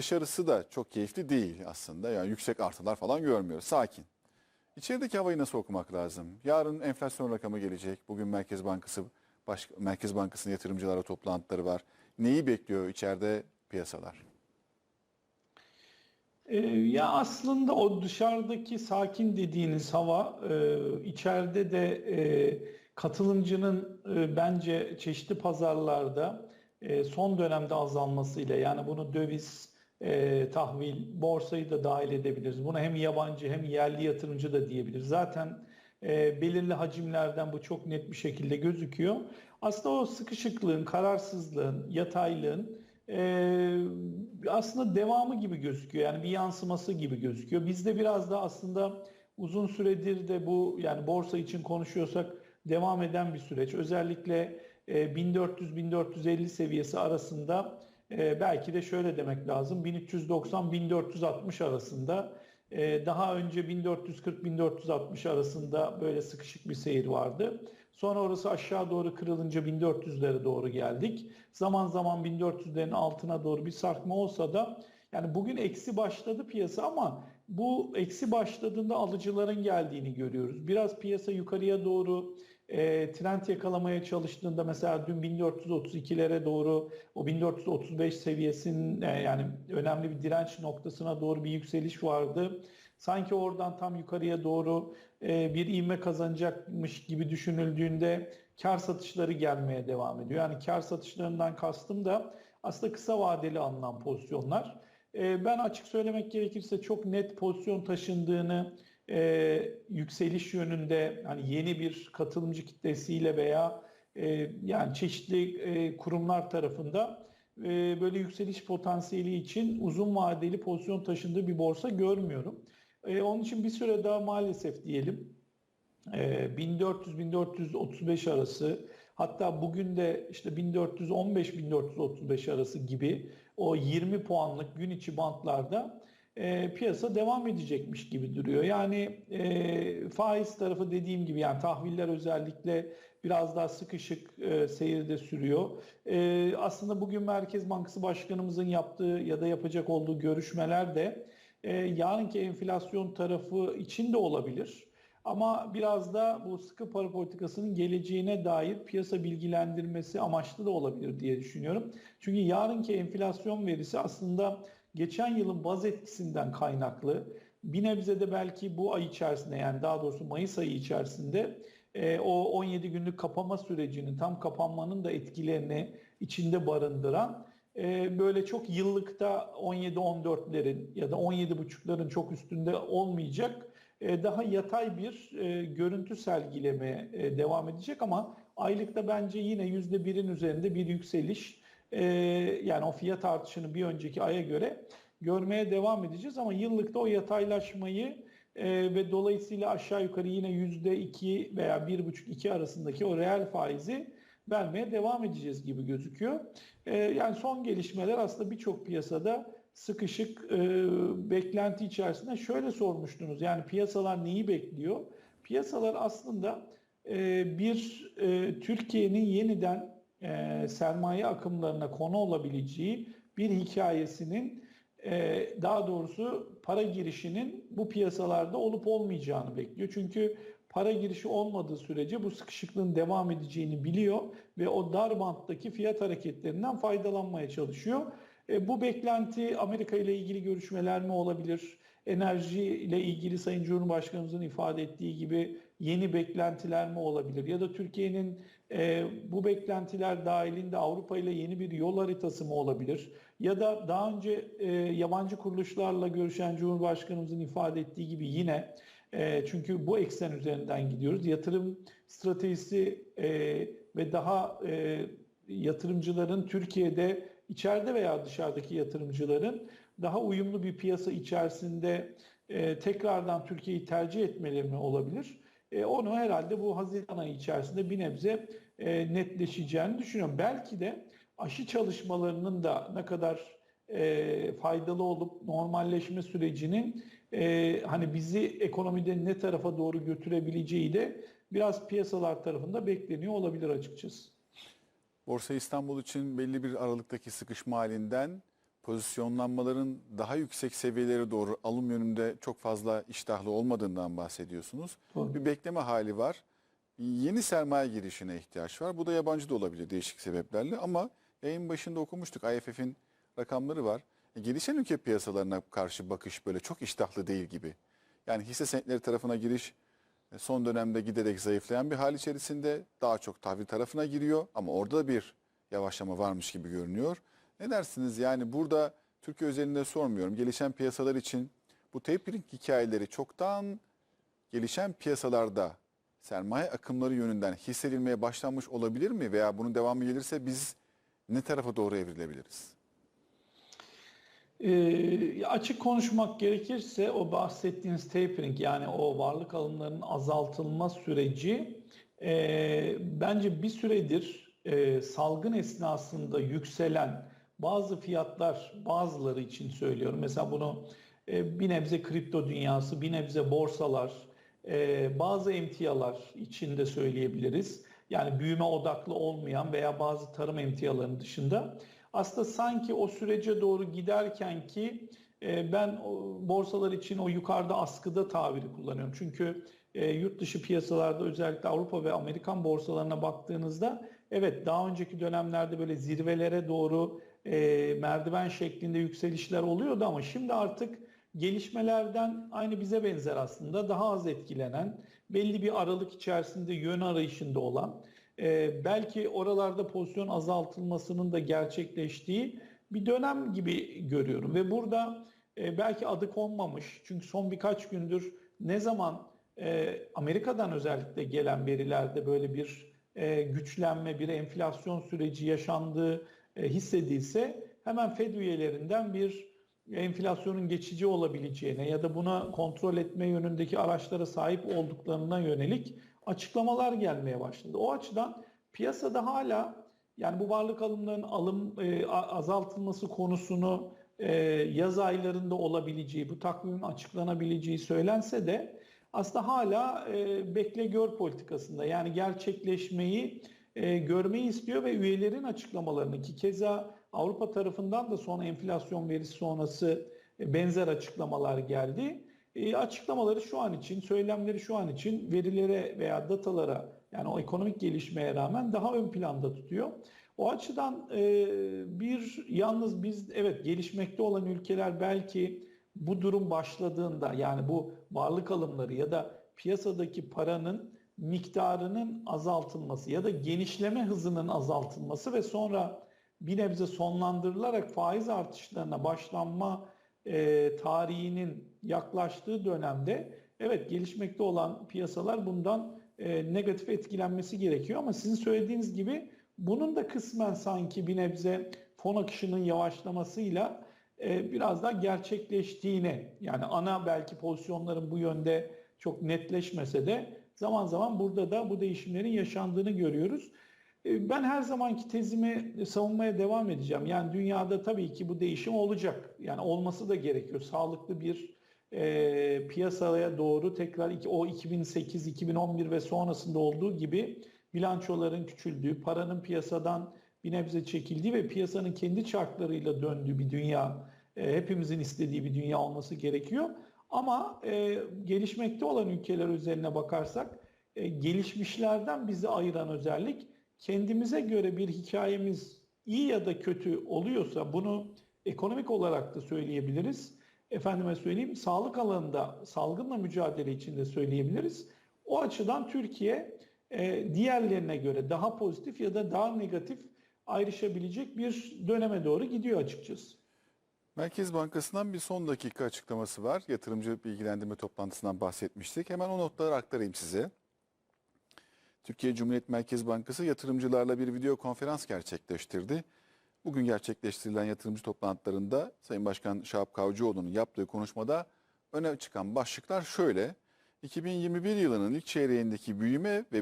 dışarısı da çok keyifli değil aslında. Yani yüksek artılar falan görmüyoruz. Sakin. İçerideki havayı nasıl okumak lazım? Yarın enflasyon rakamı gelecek. Bugün Merkez Bankası baş, Merkez Bankası'nın yatırımcılara toplantıları var. Neyi bekliyor içeride piyasalar? Ee, ya aslında o dışarıdaki sakin dediğiniz hava e, içeride de e, katılımcının e, bence çeşitli pazarlarda e, son dönemde azalmasıyla yani bunu döviz, e, tahvil, borsayı da dahil edebiliriz. Buna hem yabancı hem yerli yatırımcı da diyebiliriz. Zaten e, belirli hacimlerden bu çok net bir şekilde gözüküyor. Aslında o sıkışıklığın, kararsızlığın, yataylığın ee, aslında devamı gibi gözüküyor. Yani bir yansıması gibi gözüküyor. Bizde biraz da aslında uzun süredir de bu yani borsa için konuşuyorsak devam eden bir süreç. Özellikle e, 1400-1450 seviyesi arasında e, belki de şöyle demek lazım 1390-1460 arasında e, daha önce 1440-1460 arasında böyle sıkışık bir seyir vardı. Sonra orası aşağı doğru kırılınca 1400'lere doğru geldik. Zaman zaman 1400'lerin altına doğru bir sarkma olsa da yani bugün eksi başladı piyasa ama bu eksi başladığında alıcıların geldiğini görüyoruz. Biraz piyasa yukarıya doğru e, trend yakalamaya çalıştığında mesela dün 1432'lere doğru o 1435 seviyesinin e, yani önemli bir direnç noktasına doğru bir yükseliş vardı. Sanki oradan tam yukarıya doğru e, bir ivme kazanacakmış gibi düşünüldüğünde kar satışları gelmeye devam ediyor. Yani kar satışlarından kastım da aslında kısa vadeli alınan pozisyonlar. E, ben açık söylemek gerekirse çok net pozisyon taşındığını e, yükseliş yönünde hani yeni bir katılımcı kitlesiyle veya e, yani çeşitli e, kurumlar tarafında e, böyle yükseliş potansiyeli için uzun vadeli pozisyon taşındığı bir borsa görmüyorum. E, onun için bir süre daha maalesef diyelim e, 1400-1435 arası hatta bugün de işte 1415-1435 arası gibi o 20 puanlık gün içi bantlarda e, piyasa devam edecekmiş gibi duruyor. Yani e, faiz tarafı dediğim gibi yani tahviller özellikle biraz daha sıkışık e, seyirde sürüyor. E, aslında bugün Merkez Bankası Başkanımızın yaptığı ya da yapacak olduğu görüşmeler de e, yarınki enflasyon tarafı için de olabilir. Ama biraz da bu sıkı para politikasının geleceğine dair piyasa bilgilendirmesi amaçlı da olabilir diye düşünüyorum. Çünkü yarınki enflasyon verisi aslında geçen yılın baz etkisinden kaynaklı. Bir nebze de belki bu ay içerisinde yani daha doğrusu Mayıs ayı içerisinde e, o 17 günlük kapama sürecinin tam kapanmanın da etkilerini içinde barındıran e, böyle çok yıllıkta 17-14'lerin ya da 17,5'ların çok üstünde olmayacak e, daha yatay bir e, görüntü sergilemeye e, devam edecek ama aylıkta bence yine %1'in üzerinde bir yükseliş e, yani o fiyat artışını bir önceki aya göre görmeye devam edeceğiz ama yıllıkta o yataylaşmayı e, ve dolayısıyla aşağı yukarı yine %2 veya 1,5-2 arasındaki o reel faizi vermeye devam edeceğiz gibi gözüküyor. E, yani son gelişmeler aslında birçok piyasada sıkışık e, beklenti içerisinde şöyle sormuştunuz. Yani piyasalar neyi bekliyor? Piyasalar aslında e, bir e, Türkiye'nin yeniden e, sermaye akımlarına konu olabileceği bir hikayesinin e, daha doğrusu para girişinin bu piyasalarda olup olmayacağını bekliyor. Çünkü para girişi olmadığı sürece bu sıkışıklığın devam edeceğini biliyor ve o dar banttaki fiyat hareketlerinden faydalanmaya çalışıyor. E, bu beklenti Amerika ile ilgili görüşmeler mi olabilir? Enerji ile ilgili Sayın Cumhurbaşkanımızın ifade ettiği gibi yeni beklentiler mi olabilir? Ya da Türkiye'nin e, bu beklentiler dahilinde Avrupa ile yeni bir yol haritası mı olabilir? Ya da daha önce e, yabancı kuruluşlarla görüşen Cumhurbaşkanımızın ifade ettiği gibi yine e, çünkü bu eksen üzerinden gidiyoruz. Yatırım stratejisi e, ve daha e, yatırımcıların Türkiye'de içeride veya dışarıdaki yatırımcıların daha uyumlu bir piyasa içerisinde e, tekrardan Türkiye'yi tercih etmeleri mi olabilir? E, onu herhalde bu Haziran ayı içerisinde bir nebze e, netleşeceğini düşünüyorum. Belki de aşı çalışmalarının da ne kadar e, faydalı olup normalleşme sürecinin e, hani bizi ekonomide ne tarafa doğru götürebileceği de biraz piyasalar tarafında bekleniyor olabilir açıkçası. Borsa İstanbul için belli bir aralıktaki sıkışma halinden pozisyonlanmaların daha yüksek seviyelere doğru alım yönünde çok fazla iştahlı olmadığından bahsediyorsunuz. Doğru. Bir bekleme hali var. Yeni sermaye girişine ihtiyaç var. Bu da yabancı da olabilir değişik sebeplerle ama yayın başında okumuştuk IFF'in rakamları var. E, gelişen ülke piyasalarına karşı bakış böyle çok iştahlı değil gibi. Yani hisse senetleri tarafına giriş e, son dönemde giderek zayıflayan bir hal içerisinde daha çok tahvil tarafına giriyor ama orada da bir yavaşlama varmış gibi görünüyor. Ne dersiniz yani burada Türkiye özelinde sormuyorum. Gelişen piyasalar için bu tapering hikayeleri çoktan gelişen piyasalarda sermaye akımları yönünden hissedilmeye başlanmış olabilir mi? Veya bunun devamı gelirse biz ne tarafa doğru evrilebiliriz? Ee, açık konuşmak gerekirse o bahsettiğiniz tapering yani o varlık alımlarının azaltılma süreci e, bence bir süredir e, salgın esnasında yükselen bazı fiyatlar bazıları için söylüyorum. Mesela bunu e, bir nebze kripto dünyası, bir nebze borsalar, e, bazı emtialar içinde söyleyebiliriz. Yani büyüme odaklı olmayan veya bazı tarım emtialarının dışında aslında sanki o sürece doğru giderken ki e, ben borsalar için o yukarıda askıda tabiri kullanıyorum. Çünkü yurt dışı piyasalarda özellikle Avrupa ve Amerikan borsalarına baktığınızda evet daha önceki dönemlerde böyle zirvelere doğru e, merdiven şeklinde yükselişler oluyordu ama şimdi artık gelişmelerden aynı bize benzer aslında. Daha az etkilenen belli bir aralık içerisinde yön arayışında olan e, belki oralarda pozisyon azaltılmasının da gerçekleştiği bir dönem gibi görüyorum. Ve burada e, belki adı konmamış çünkü son birkaç gündür ne zaman e, Amerika'dan özellikle gelen verilerde böyle bir e, güçlenme, bir enflasyon süreci yaşandığı hissedilse hemen Fed üyelerinden bir enflasyonun geçici olabileceğine ya da buna kontrol etme yönündeki araçlara sahip olduklarına yönelik açıklamalar gelmeye başladı. O açıdan piyasada hala yani bu varlık alımlarının alım e, azaltılması konusunu e, yaz aylarında olabileceği, bu takvimin açıklanabileceği söylense de aslında hala e, bekle gör politikasında yani gerçekleşmeyi e, görmeyi istiyor ve üyelerin açıklamalarını ki keza Avrupa tarafından da son enflasyon verisi sonrası e, benzer açıklamalar geldi. E, açıklamaları şu an için, söylemleri şu an için verilere veya datalara yani o ekonomik gelişmeye rağmen daha ön planda tutuyor. O açıdan e, bir yalnız biz evet gelişmekte olan ülkeler belki bu durum başladığında yani bu varlık alımları ya da piyasadaki paranın miktarının azaltılması ya da genişleme hızının azaltılması ve sonra bir nebze sonlandırılarak faiz artışlarına başlanma e, tarihinin yaklaştığı dönemde evet gelişmekte olan piyasalar bundan e, negatif etkilenmesi gerekiyor. Ama sizin söylediğiniz gibi bunun da kısmen sanki bir nebze fon akışının yavaşlamasıyla e, biraz daha gerçekleştiğini yani ana belki pozisyonların bu yönde çok netleşmese de zaman zaman burada da bu değişimlerin yaşandığını görüyoruz. E, Ben her zamanki tezimi savunmaya devam edeceğim. Yani dünyada tabii ki bu değişim olacak. Yani olması da gerekiyor. Sağlıklı bir e, piyasaya doğru tekrar o 2008, 2011 ve sonrasında olduğu gibi bilançoların küçüldüğü, paranın piyasadan bir nebze çekildiği ve piyasanın kendi çarklarıyla döndüğü bir dünya, e, hepimizin istediği bir dünya olması gerekiyor. Ama e, gelişmekte olan ülkeler üzerine bakarsak e, gelişmişlerden bizi ayıran özellik kendimize göre bir hikayemiz iyi ya da kötü oluyorsa bunu ekonomik olarak da söyleyebiliriz. Efendime söyleyeyim sağlık alanında salgınla mücadele için de söyleyebiliriz. O açıdan Türkiye e, diğerlerine göre daha pozitif ya da daha negatif ayrışabilecek bir döneme doğru gidiyor açıkçası. Merkez Bankası'ndan bir son dakika açıklaması var. Yatırımcı bilgilendirme toplantısından bahsetmiştik. Hemen o notları aktarayım size. Türkiye Cumhuriyet Merkez Bankası yatırımcılarla bir video konferans gerçekleştirdi. Bugün gerçekleştirilen yatırımcı toplantılarında Sayın Başkan Şahap Kavcıoğlu'nun yaptığı konuşmada öne çıkan başlıklar şöyle. 2021 yılının ilk çeyreğindeki büyüme ve